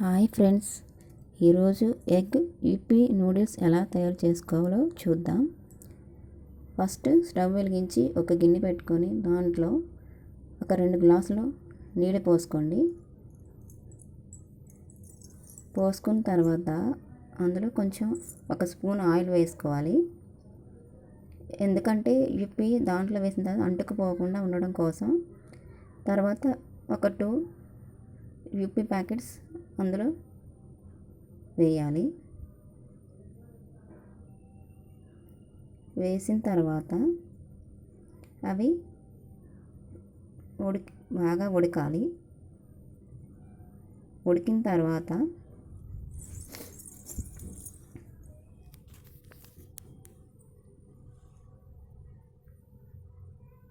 Hi friends. ఈరోజు egg UP noodles ఎలా తయారు చేసుకోవాలో చూద్దాం. ఫస్ట్ స్టవ్ వెలిగించి ఒక గిన్నె పెట్టుకొని దాంట్లో ఒక రెండు గ్లాసులు నీళ్ళు పోసుకోండి. పోసుకున్న తర్వాత అందులో కొంచెం ఒక స్పూన్ ఆయిల్ వేసుకోవాలి. ఎందుకంటే ఇప్పి దాంట్లో వేసిన తర్వాత అంటుకుపోకుండా ఉండడం కోసం. తర్వాత ఒక టూ యూపీ ప్యాకెట్స్ అందులో వేయాలి. వేసిన తర్వాత అవి ఉడికి బాగా ఉడకాలి. ఉడికిన తర్వాత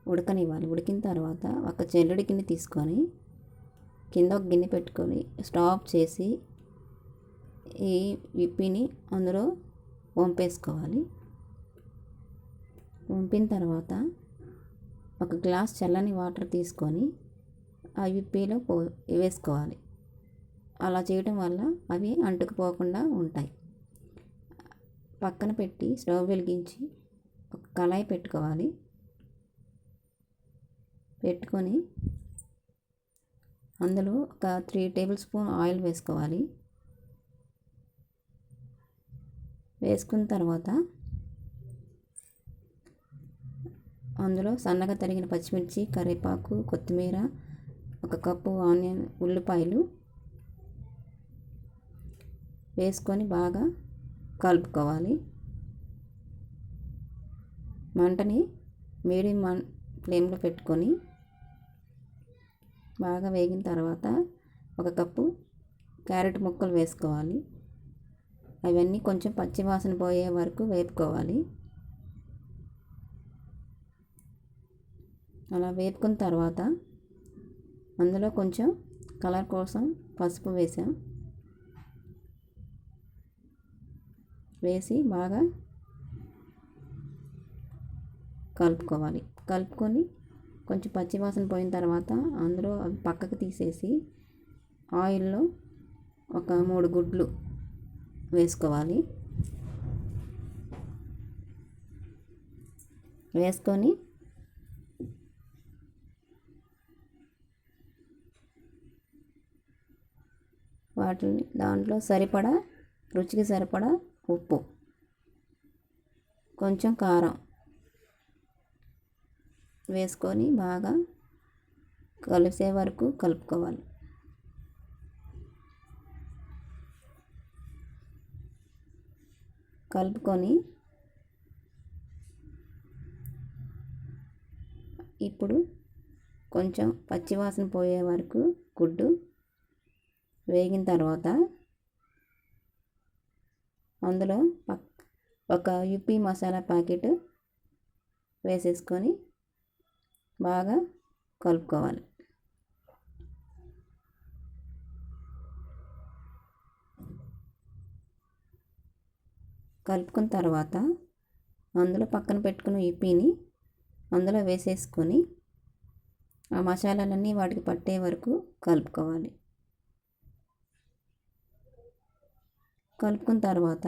ఉడకనివ్వాలి. ఉడికిన తర్వాత ఒక చెల్లుడి గిన్నె తీసుకొని కింద ఒక గిన్నె పెట్టుకొని స్టాప్ చేసి ఈ విప్పిని అందులో వంపేసుకోవాలి. వంపిన తర్వాత ఒక గ్లాస్ చల్లని వాటర్ తీసుకొని ఆ విప్పిలో పో వేసుకోవాలి. అలా చేయడం వల్ల అవి అంటుకుపోకుండా ఉంటాయి. పక్కన పెట్టి స్టవ్ వెలిగించి ఒక కళాయి పెట్టుకోవాలి. పెట్టుకొని అందులో ఒక త్రీ టేబుల్ స్పూన్ ఆయిల్ వేసుకోవాలి. వేసుకున్న తర్వాత అందులో సన్నగా తరిగిన పచ్చిమిర్చి కరివేపాకు కొత్తిమీర ఒక కప్పు ఆనియన్ ఉల్లిపాయలు వేసుకొని బాగా కలుపుకోవాలి. మంటని మీడియం ఫ్లేమ్లో పెట్టుకొని బాగా వేగిన తర్వాత ఒక కప్పు క్యారెట్ ముక్కలు వేసుకోవాలి. అవన్నీ కొంచెం పచ్చి వాసన పోయే వరకు వేపుకోవాలి. అలా వేపుకున్న తర్వాత అందులో కొంచెం కలర్ కోసం పసుపు వేసాం. వేసి బాగా కలుపుకోవాలి. కలుపుకొని కొంచెం పచ్చివాసన పోయిన తర్వాత అందులో అవి పక్కకు తీసేసి ఆయిల్లో ఒక మూడు గుడ్లు వేసుకోవాలి. వేసుకొని వాటిని దాంట్లో సరిపడా రుచికి సరిపడా ఉప్పు కొంచెం కారం వేసుకొని బాగా కలిసే వరకు కలుపుకోవాలి. కలుపుకొని ఇప్పుడు కొంచెం పచ్చివాసన పోయే వరకు గుడ్డు వేగిన తర్వాత అందులో ఒక యుపి మసాలా ప్యాకెట్ వేసేసుకొని బాగా కలుపుకోవాలి. కలుపుకున్న తర్వాత అందులో పక్కన పెట్టుకున్న ఇప్పిని అందులో వేసేసుకొని ఆ మసాలాలన్నీ వాటికి పట్టే వరకు కలుపుకోవాలి. కలుపుకున్న తర్వాత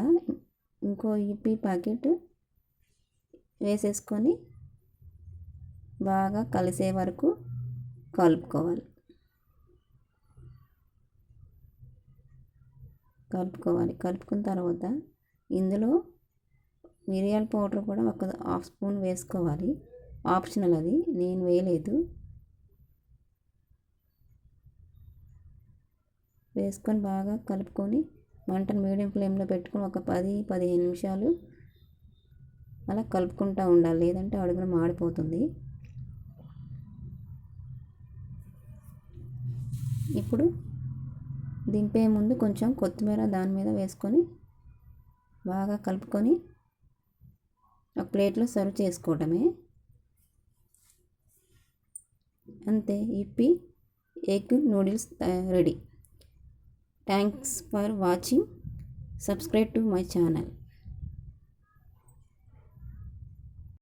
ఇంకో ఇప్పి ప్యాకెట్ వేసేసుకొని బాగా కలిసే వరకు కలుపుకోవాలి. కలుపుకోవాలి. కలుపుకున్న తర్వాత ఇందులో మిరియాల పౌడర్ కూడా ఒక హాఫ్ స్పూన్ వేసుకోవాలి. ఆప్షనల్ అది. నేను వేయలేదు. వేసుకొని బాగా కలుపుకొని మంటను మీడియం ఫ్లేమ్లో పెట్టుకొని ఒక పది పదిహేను నిమిషాలు అలా కలుపుకుంటూ ఉండాలి. లేదంటే అడుగున మాడిపోతుంది. ఇప్పుడు దింపే ముందు కొంచెం కొత్తిమీర దాని మీద వేసుకొని బాగా కలుపుకొని ఒక ప్లేట్లో సర్వ్ చేసుకోవడమే అంతే Yippee egg noodles ready. Thanks for watching. Subscribe to my channel.